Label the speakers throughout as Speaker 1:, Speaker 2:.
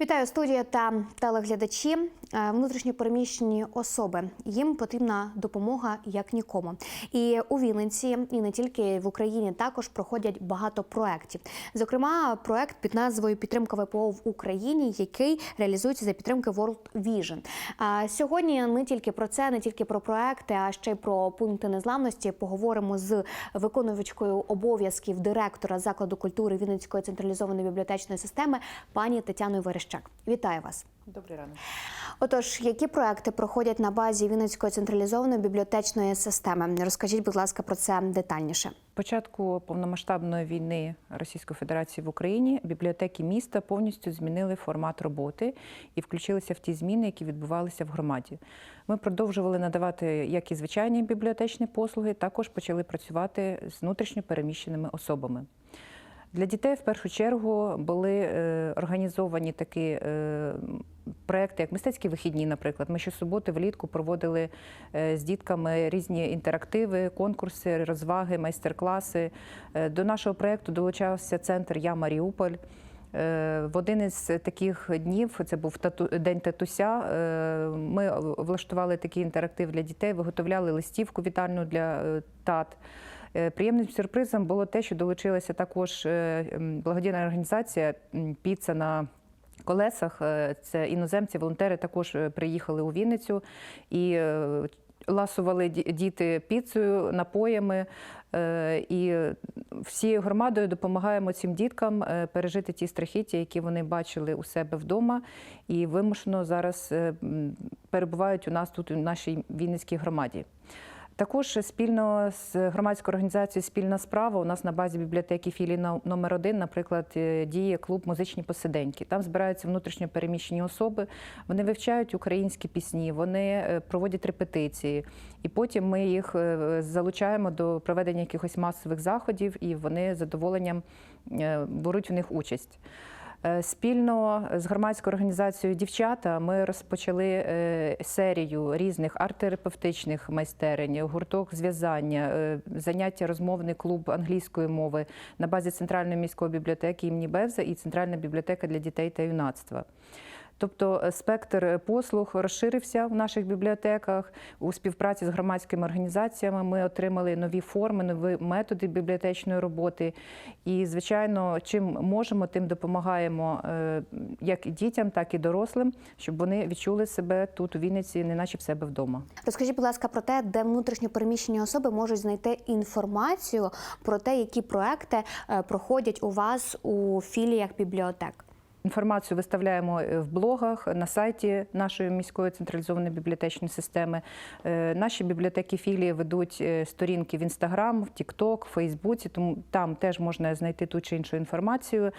Speaker 1: Вітаю студія та телеглядачі. Е, Внутрішньо переміщені особи. Їм потрібна допомога як нікому. І у Вінниці, і не тільки в Україні, також проходять багато проєктів. Зокрема, проект під назвою Підтримка ВПО в Україні, який реалізується за підтримки World Vision. Сьогодні не тільки про це, не тільки про проекти, а ще й про пункти незламності. Поговоримо з виконувачкою обов'язків директора закладу культури Вінницької централізованої бібліотечної системи пані Тетяною Верещак. Вітаю вас.
Speaker 2: Добрий ранок.
Speaker 1: Отож, які проекти проходять на базі Вінницької централізованої бібліотечної системи? Розкажіть, будь ласка, про це детальніше.
Speaker 2: Початку повномасштабної війни Російської Федерації в Україні бібліотеки міста повністю змінили формат роботи і включилися в ті зміни, які відбувалися в громаді. Ми продовжували надавати як і звичайні бібліотечні послуги, також почали працювати з внутрішньо переміщеними особами. Для дітей в першу чергу були е, організовані такі е, проекти, як мистецькі вихідні, наприклад. Ми щосуботи влітку проводили е, з дітками різні інтерактиви, конкурси, розваги, майстер-класи. До нашого проєкту долучався центр Я Маріуполь. В один із таких днів, це був день татуся. Ми влаштували такий інтерактив для дітей, виготовляли листівку вітальну для тат. Е, Приємним сюрпризом було те, що долучилася також е, благодійна організація Піца на колесах. Е, Це іноземці, волонтери також приїхали у Вінницю і ласували діти піцею, напоями. І всією громадою допомагаємо цим діткам пережити ті страхіття, які вони бачили у себе вдома, і вимушено зараз перебувають у нас тут, у нашій Вінницькій громаді. Також спільно з громадською організацією Спільна справа у нас на базі бібліотеки філії но- номер один, наприклад, е, діє клуб музичні посиденьки. Там збираються внутрішньо переміщені особи. Вони вивчають українські пісні, вони е, проводять репетиції, і потім ми їх е, залучаємо до проведення якихось масових заходів, і вони з задоволенням беруть в них участь. Е, Спільно з громадською організацією Дівчата ми розпочали е, серію різних арт-терапевтичних майстерень, гурток зв'язання, е, заняття розмовний клуб англійської мови на базі Центральної міської бібліотеки імені Бевза і Центральна бібліотека для дітей та юнацтва. Тобто е, спектр послуг розширився в наших бібліотеках. У співпраці з громадськими організаціями ми отримали нові форми, нові методи бібліотечної роботи. І, звичайно, чим можемо, тим допомагаємо е, як дітям, так і дорослим, щоб вони відчули себе тут у Вінниці, не наче в себе вдома.
Speaker 1: Розкажіть, будь ласка, про те, де внутрішньо переміщені особи можуть знайти інформацію про те, які проекти е, проходять у вас у філіях бібліотек.
Speaker 2: Інформацію виставляємо е, в блогах на сайті нашої міської централізованої бібліотечної системи. Е, Наші бібліотеки філії ведуть е, сторінки в Інстаграм, в Тікток, в Фейсбуці, тому там теж можна знайти ту чи іншу інформацію.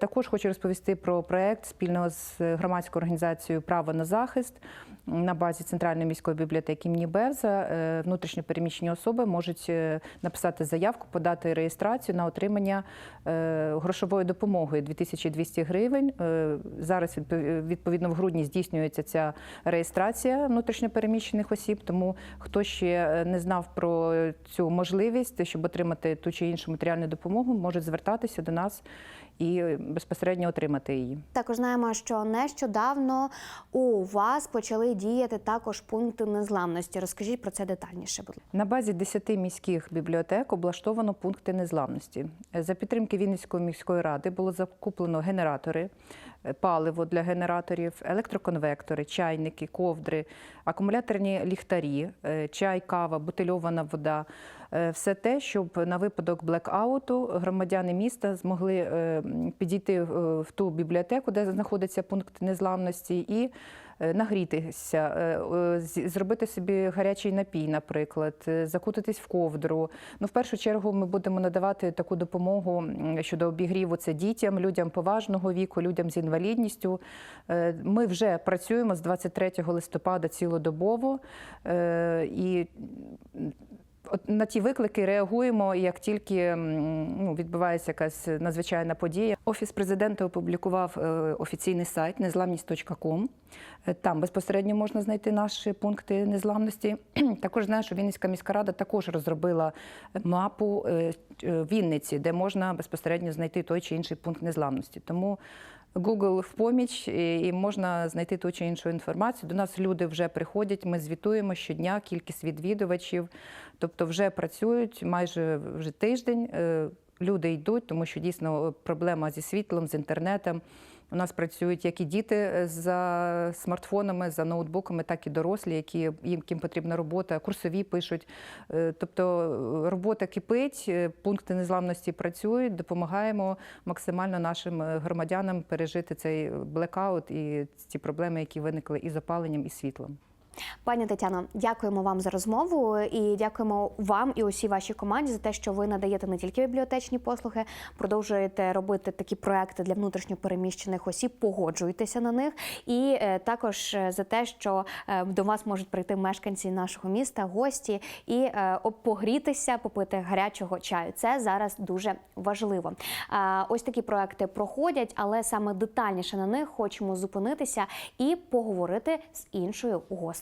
Speaker 2: Також хочу розповісти про проект спільно з громадською організацією Право на захист на базі Центральної міської бібліотеки імені Бевза. Е, Внутрішньо особи можуть е, написати заявку, подати реєстрацію на отримання е, грошової допомоги 2200 гривень. Зараз відпов- відповідно в грудні здійснюється ця реєстрація внутрішньопереміщених осіб. Тому хто ще не знав про цю можливість, щоб отримати ту чи іншу матеріальну допомогу, може звертатися до нас і безпосередньо отримати її.
Speaker 1: Також знаємо, що нещодавно у вас почали діяти також пункти незламності. Розкажіть про це детальніше, будь ласка.
Speaker 2: На базі 10 міських бібліотек облаштовано пункти незламності. За підтримки Вінницької міської ради було закуплено генератори, е, паливо для генераторів, електроконвектори, чайники, ковдри, акумуляторні ліхтарі, е, чай, кава, бутильована вода. Е, Все те, щоб на випадок блекауту громадяни міста змогли е, підійти е, в ту бібліотеку, де знаходиться пункт незламності, і нагрітися, зробити собі гарячий напій, наприклад, закутатись в ковдру. Ну, в першу чергу, ми будемо надавати таку допомогу щодо обігріву це дітям, людям поважного віку, людям з інвалідністю. Ми вже працюємо з 23 листопада цілодобово і на ті виклики реагуємо, як тільки ну, відбувається якась надзвичайна подія. Офіс президента опублікував е, офіційний сайт незламність.ком. Е, Там безпосередньо можна знайти наші пункти незламності. Також знаю, що Вінницька міська рада також розробила мапу е, е, Вінниці, де можна безпосередньо знайти той чи інший пункт незламності. Тому Google в поміч і можна знайти ту чи іншу інформацію. До нас люди вже приходять, ми звітуємо щодня кількість відвідувачів, тобто вже працюють майже вже тиждень. е, Люди йдуть, тому що дійсно проблема зі світлом, з інтернетом. У нас працюють як і діти е, за смартфонами, за ноутбуками, так і дорослі, які їм потрібна робота, курсові пишуть. Е, Тобто е, робота кипить, пункти незламності працюють, допомагаємо максимально нашим громадянам пережити цей блекаут і ці проблеми, які виникли із опаленням, і світлом.
Speaker 1: Пані Тетяно, дякуємо вам за розмову і дякуємо вам і усій вашій команді за те, що ви надаєте не тільки бібліотечні послуги, продовжуєте робити такі проекти для внутрішньопереміщених осіб, погоджуєтеся на них, і е, також е, за те, що е, до вас можуть прийти мешканці нашого міста, гості і погрітися, попити гарячого чаю. Це зараз дуже важливо. Ось такі проекти проходять, але саме детальніше на них хочемо зупинитися і поговорити з іншою гостею.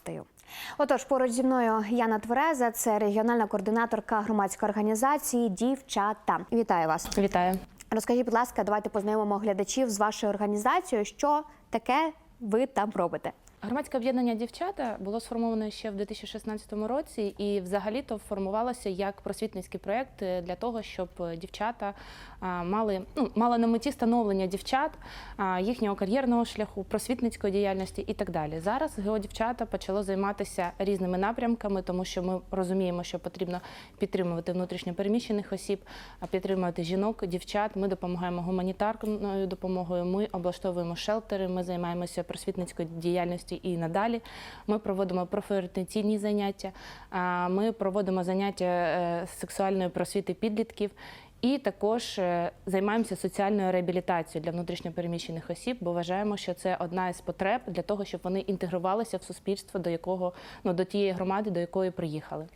Speaker 1: Отож, поруч зі мною Яна Твереза, це регіональна координаторка громадської організації Дівчата. Вітаю вас.
Speaker 3: Вітаю.
Speaker 1: Розкажіть, будь ласка, давайте познайомимо глядачів з вашою організацією. Що таке ви там робите?
Speaker 3: Громадське об'єднання дівчата було сформоване ще в 2016 році, і взагалі-то формувалося як просвітницький проєкт е, для того, щоб дівчата мали ну мали на меті становлення дівчат, їхнього кар'єрного шляху, просвітницької діяльності і так далі. Зараз геодівчата почало займатися різними напрямками, тому що ми розуміємо, що потрібно підтримувати внутрішньо переміщених осіб, а підтримувати жінок, дівчат. Ми допомагаємо гуманітарною допомогою. Ми облаштовуємо шелтери. Ми займаємося просвітницькою діяльністю і надалі. Ми проводимо профорієнтаційні заняття. Ми проводимо заняття е, сексуальної просвіти підлітків. І також е, займаємося соціальною реабілітацією для внутрішньопереміщених осіб, бо вважаємо, що це одна із потреб для того, щоб вони інтегрувалися в суспільство, до якого ну до тієї громади, до якої приїхали.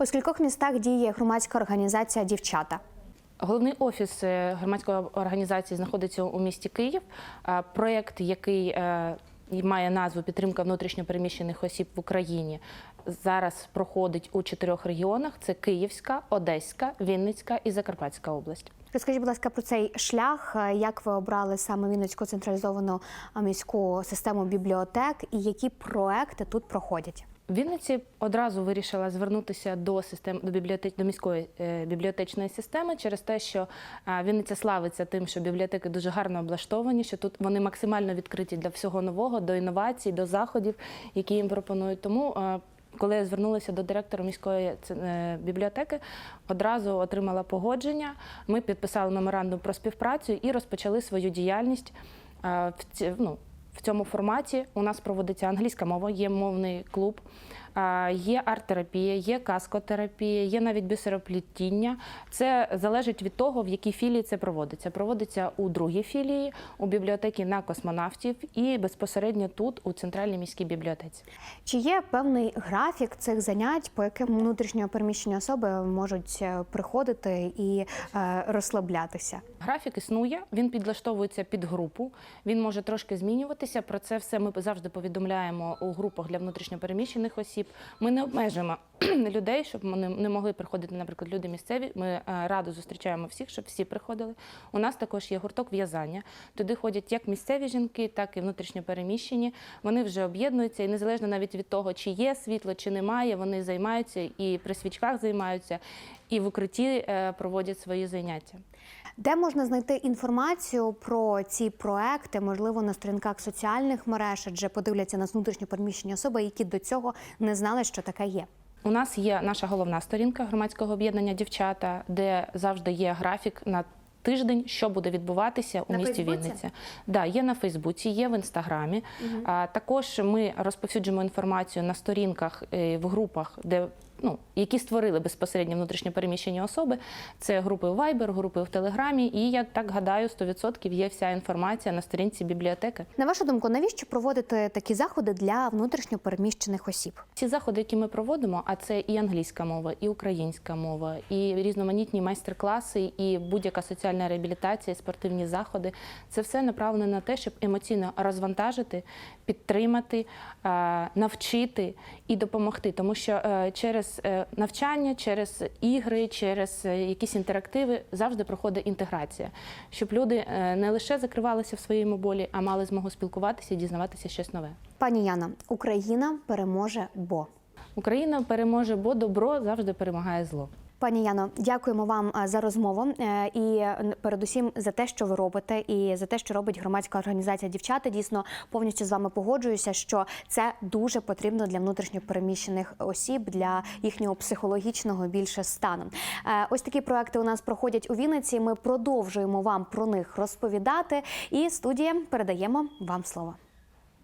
Speaker 1: У скількох містах діє громадська організація Дівчата?
Speaker 3: Головний офіс е, громадської організації знаходиться у місті Київ. Проєкт, який і має назву Підтримка внутрішньопереміщених осіб в Україні, зараз проходить у чотирьох регіонах: це Київська, Одеська, Вінницька і Закарпатська область.
Speaker 1: Розкажіть, будь ласка, про цей шлях, як ви обрали саме Вінницьку централізовану міську систему бібліотек і які проекти тут проходять?
Speaker 3: В Вінниці одразу вирішила звернутися до систем до бібліотеч до міської е, бібліотечної системи через те, що е, Вінниця славиться тим, що бібліотеки дуже гарно облаштовані, що тут вони максимально відкриті для всього нового, до інновацій, до заходів, які їм пропонують. Тому е, коли я звернулася до директора міської бібліотеки, одразу отримала погодження. Ми підписали меморандум про співпрацю і розпочали свою діяльність в ну, в цьому форматі у нас проводиться англійська мова, є мовний клуб, є арт-терапія, є каскотерапія, є навіть бісероплетіння. Це залежить від того, в якій філії це проводиться. Проводиться у другій філії, у бібліотеки на космонавтів і безпосередньо тут, у центральній міській бібліотеці.
Speaker 1: Чи є певний графік цих занять, по яким внутрішньо переміщені особи можуть е, приходити і е, розслаблятися?
Speaker 3: Графік існує, він підлаштовується під групу, він може трошки змінюватися. Про це все ми завжди повідомляємо у групах для внутрішньопереміщених осіб. Ми не обмежимо людей, щоб вони не могли приходити, наприклад, люди місцеві. Ми е, радо зустрічаємо всіх, щоб всі приходили. У нас також є гурток в'язання. Туди ходять як місцеві жінки, так і внутрішньопереміщені. Вони вже об'єднуються, і незалежно навіть від того, чи є світло, чи немає, вони займаються і при свічках займаються, і в укритті е, проводять свої заняття.
Speaker 1: Де можна знайти інформацію про ці проекти, можливо, на сторінках соціальних мереж, адже подивляться на внутрішньо переміщені особи, які до цього не знали, що таке є.
Speaker 3: У нас є наша головна сторінка громадського об'єднання дівчата, де завжди є графік на тиждень, що буде відбуватися у
Speaker 1: На
Speaker 3: місті
Speaker 1: Фейсбуці?
Speaker 3: Вінниця. Да, є на Фейсбуці, є в інстаграмі. А також ми розповсюджуємо інформацію на сторінках е, в групах, де ну які створили безпосередньо внутрішньо переміщені особи. Це групи у Viber, групи в Телеграмі. І я так гадаю, 100% є вся інформація на сторінці бібліотеки.
Speaker 1: На вашу думку, навіщо проводити такі заходи для внутрішньо переміщених осіб?
Speaker 3: Ці заходи, які ми проводимо, а це і англійська мова, і українська мова, і різноманітні майстер-класи, і будь-яка соціальна реабілітація, спортивні заходи. Це все направлено на те, щоб емоційно розвантажити, підтримати, е, навчити і допомогти. Тому що е, через через е, навчання, через ігри, через е, якісь інтерактиви завжди проходить інтеграція, щоб люди е, не лише закривалися в своєму болі, а мали змогу спілкуватися і дізнаватися щось нове.
Speaker 1: Пані Яна, Україна переможе, бо.
Speaker 3: Україна переможе, бо добро завжди перемагає зло.
Speaker 1: Пані Яно, дякуємо вам е, за розмову е, і передусім за те, що ви робите, і за те, що робить громадська організація дівчата. Дійсно, повністю з вами погоджуюся, що це дуже потрібно для внутрішньопереміщених осіб, для їхнього психологічного більше стану. Е, Ось такі проекти у нас проходять у Вінниці. Ми продовжуємо вам про них розповідати. І студія передаємо вам слово.